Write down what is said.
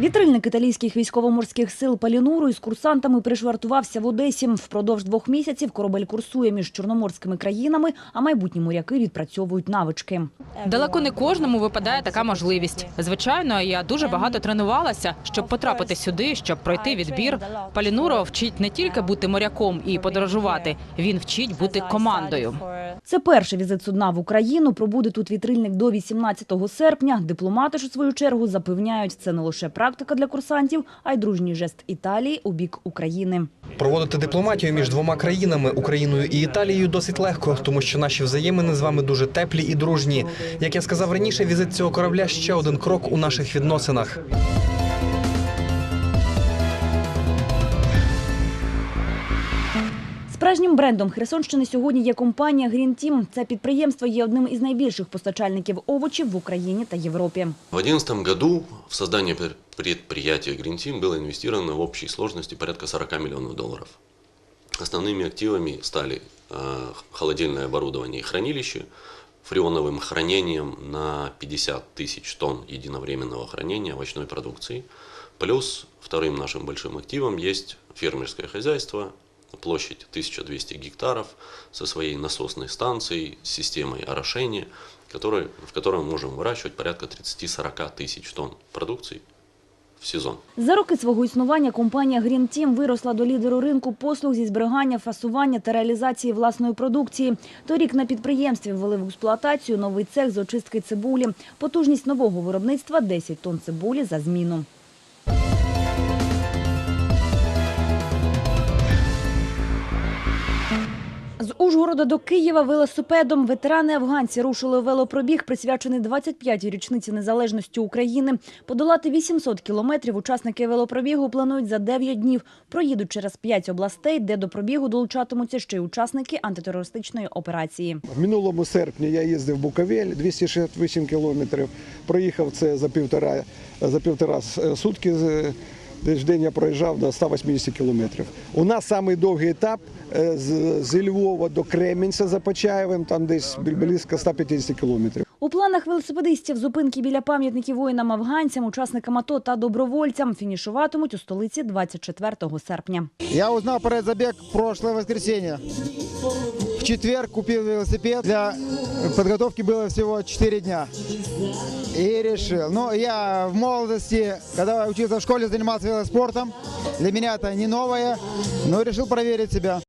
Вітрильник італійських військово-морських сил Палінуру із курсантами пришвартувався в Одесі. Впродовж двох місяців корабель курсує між чорноморськими країнами, а майбутні моряки відпрацьовують навички. Далеко не кожному випадає така можливість. Звичайно, я дуже багато тренувалася, щоб потрапити сюди, щоб пройти відбір. Палінуро вчить не тільки бути моряком і подорожувати, він вчить бути командою. Це перший візит судна в Україну. Пробуде тут вітрильник до 18 серпня. Дипломати ж у свою чергу запевняють, це не лише практика для курсантів, а й дружній жест Італії у бік України. Проводити дипломатію між двома країнами Україною і Італією досить легко, тому що наші взаємини з вами дуже теплі і дружні. Як я сказав раніше, візит цього корабля ще один крок у наших відносинах. Справжнім брендом Херсонщини сьогодні є компанія Green Team. Це підприємство є одним із найбільших постачальників овочів в Україні та Європі. В 2011 году в создание пер- предприятия Green Team было инвестировано в общей сложности порядка 40 миллионов долларов. Основными активами стали э, холодильное оборудование и хранилище, фреоновым хранением на 50 тысяч тонн единовременного хранения овощной продукции. Плюс вторым нашим большим активом есть фермерское хозяйство, площадь 1200 гектаров со своей насосной станцией, с системой орошения, который, в которой мы можем выращивать порядка 30-40 тысяч тонн продукции в сезон. За роки свого існування компанія Green Team виросла до лідеру ринку послуг зі зберігання, фасування та реалізації власної продукції. Торік на підприємстві ввели в експлуатацію новий цех з очистки цибулі. Потужність нового виробництва – 10 тонн цибулі за зміну. З Ужгорода до Києва велосипедом ветерани афганці рушили велопробіг, присвячений 25-й річниці незалежності України. Подолати 800 кілометрів учасники велопробігу планують за 9 днів. Проїдуть через 5 областей, де до пробігу долучатимуться ще й учасники антитерористичної операції. В минулому серпні я їздив в Буковель 268 кілометрів. Проїхав це за півтора, за півтора сутки. З- Десь в день я проїжджав до 180 кілометрів. У нас самий довгий етап е, з, з Львова до Кременця за Почаєвим, там десь близько 150 кілометрів. У планах велосипедистів зупинки біля пам'ятників воїнам-афганцям, учасникам АТО та добровольцям фінішуватимуть у столиці 24 серпня. Я узнал про этот забег прошлое воскресенье. В четверг купил велосипед. Для подготовки было всего 4 дня. И решил. Но я в молодости, когда учился в школе, занимался велоспортом. Для меня это не новое, но решил проверить себя.